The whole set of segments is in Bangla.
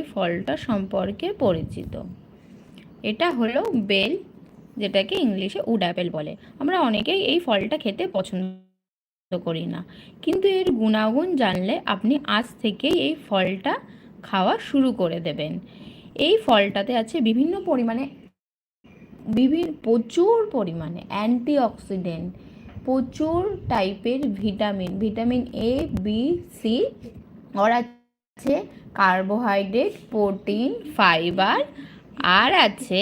এই ফলটা সম্পর্কে পরিচিত। এটা হলো বেল, যেটাকে ইংলিশে উড অ্যাপেল বলে। আমরা অনেকেই এই ফলটা খেতে পছন্দ করি না। কিন্তু এর গুণাগুণ জানলে আপনি আজ থেকেই এই ফলটা খাওয়া শুরু করে দেবেন। এই ফলটাতে আছে বিভিন্ন পরিমাণে বিভিন্ন প্রচুর পরিমাণে অ্যান্টিঅক্সিডেন্ট, প্রচুর টাইপের vitamin vitamin A B C আর আছে কার্বোহাইড্রেট প্রোটিন ফাইবার আর আছে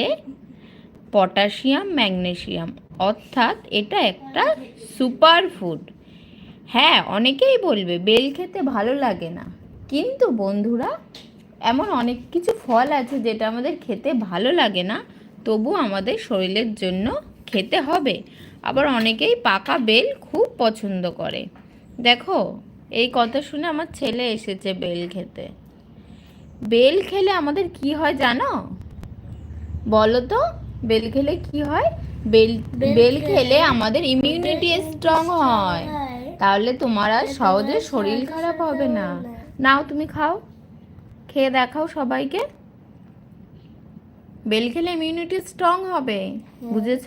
পটাশিয়াম ম্যাগনেসিয়াম অর্থাৎ এটা একটা সুপার ফুড হ্যাঁ অনেকেই বলবে, বেল খেতে ভালো লাগে না। কিন্তু বন্ধুরা, এমন অনেক কিছু ফল আছে যেটা আমাদের খেতে ভালো লাগে না, তবু আমাদের শরীরের জন্য খেতে হবে। আবার অনেকেই পাকা বেল খুব পছন্দ করে। দেখো এই কথা শুনে আমার ছেলে এসেছে বেল খেতে। বেল খেলে আমাদের কি হয় জানো? বলো তো বেল খেলে কি হয়? বেল বেল খেলে আমাদের ইমিউনিটি স্ট্রং হয়। তাহলে তোমার আর সহজে শরীর খারাপ হবে না। নাও তুমি খাও। খেয়ে দেখাও সবাইকে। বেল খেলে ইমিউনিটি স্ট্রং হবে বুঝেছ?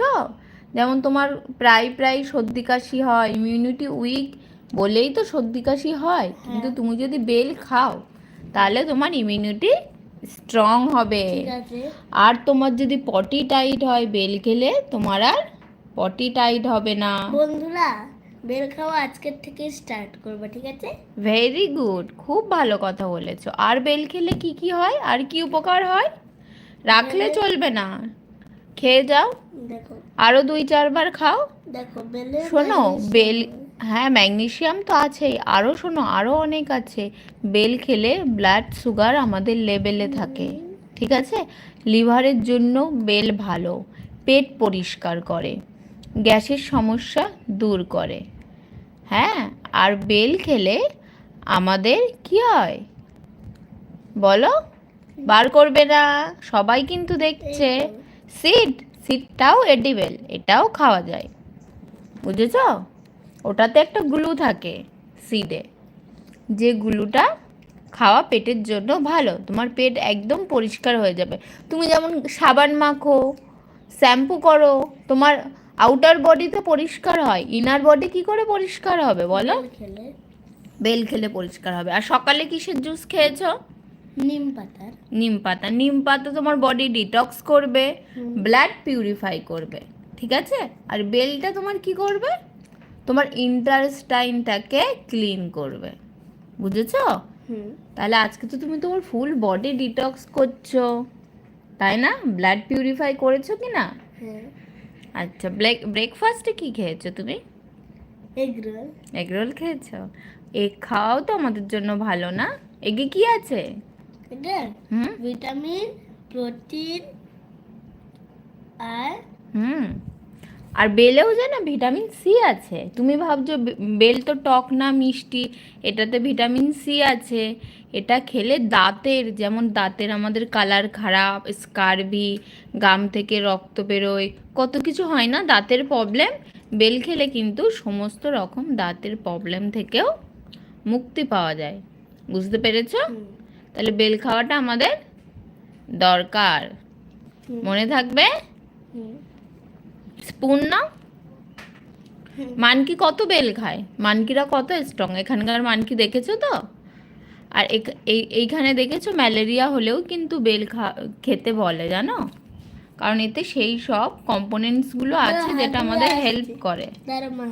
যেমন তোমার প্রায় প্রায় সর্দি কাশি হয় ইমিউনিটি উইক বলেই তো সর্দি কাশি হয় কিন্তু তুমি যদি বেল খাও তাহলে তোমার ইমিউনিটি স্ট্রং হবে। আর তোমার যদি পটি টাইট হয় বেল খেলে তোমার আর পটি টাইট হবে না। বন্ধুরা বেল খাওয়া আজকের থেকে স্টার্ট করব ঠিক আছে? ভেরি গুড খুব ভালো কথা বলেছ। আর বেল খেলে কি কি হয়? আর কি উপকার হয়? রাখলে চলবে না। খেয়ে যাও। দেখো। আরও দুই চারবার খাও। দেখো বেলে শোনো বেল হ্যাঁ ম্যাগনেশিয়াম তো আছেই। আরও শোনো আরও অনেক আছে। বেল খেলে ব্লাড সুগার আমাদের লেভেলে থাকে ঠিক আছে? লিভারের জন্য বেল ভালো পেট পরিষ্কার করে গ্যাসের সমস্যা দূর করে। হ্যাঁ আর বেল খেলে আমাদের কি হয়? বলো? বার করবে না সবাই কিন্তু দেখছে। সিড সিডটাও এডিবেল এটাও খাওয়া যায়। বুঝেছ? ওটাতে একটা গ্লু থাকে সিডে যে গ্লুটা খাওয়া পেটের জন্য ভালো তোমার পেট একদম পরিষ্কার হয়ে যাবে। তুমি যেমন সাবান মাখো শ্যাম্পু করো তোমার আউটার বডি তো পরিষ্কার হয় ইনার বডি কি করে পরিষ্কার হবে বলো? বেল খেলে। পরিষ্কার হবে। আর সকালে কিসের জুস খেয়েছো? নিম পাতার। নিম পাতা। নিম পাতা তোমার বডি ডিটক্স করবে ব্লাড পিউরিফাই করবে ঠিক আছে? আর বেলটা তোমার কি করবে? তোমার ইন্টারস্টাইনটাকে ক্লিন করবে। বুঝেছ? তাহলে আজকে তো তুমি তোমার ফুল বডি ডিটক্স করছ। তাই না? ব্লাড পিউরিফাই করেছ কি না? হ্যাঁ। আচ্ছা ব্রেক ব্রেকফাস্টে কি খেয়েছো তুমি? Egg roll. এগ রোল খেয়েছো? এগ খাওয়াও তো আমাদের জন্য ভালো না? এগে কি আছে? ভিটামিন প্রোটিন আর হুম। আর বেলেও যে না ভিটামিন সি আছে। তুমি ভাবছ বেল তো টক না মিষ্টি এটাতে ভিটামিন সি আছে। এটা খেলে দাঁতের যেমন দাঁতের আমাদের কালার খারাপ স্কারভি গাম থেকে রক্ত বেরোয় কত কিছু হয় না দাঁতের প্রবলেম বেল খেলে কিন্তু সমস্ত রকম দাঁতের প্রবলেম থেকেও মুক্তি পাওয়া যায়। বুঝতে পেরেছ? তাহলে বেল খাওয়াটা আমাদের দরকার। মনে থাকবে। স্পুন না? মানকি কত বেল খায়? মানকিরা কত স্ট্রং এখানকার মানকি দেখেছ তো? আর এই এইখানে দেখেছ? ম্যালেরিয়া হলেও কিন্তু বেল খেতে বলে জানো? কারণ এতে সেই সব কম্পোনেন্টসগুলো আছে যেটা আমাদের হেল্প করে।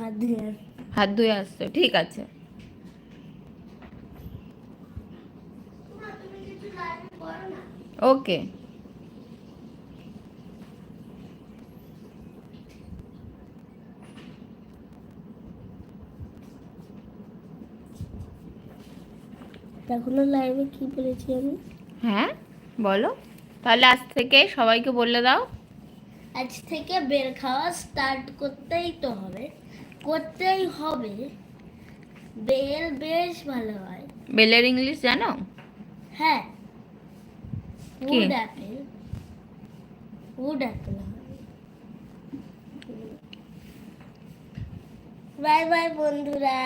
হাত ধুয়ে আসছে। হাত ধুয়ে আসতে ঠিক আছে। ওকে এখনও লাইভে কি বলেছি আমি? হ্যাঁ বলো। তাহলে আজ থেকে সবাইকে বলে দাও। আজ থেকে বের খাওয়া স্টার্ট করতেই তো হবে। করতেই হবে। বেল বেশ ভালো হয়। বেলের ইংলিশ জানো? হ্যাঁ। Wood apple wood apple bye bye বন্ধুরা।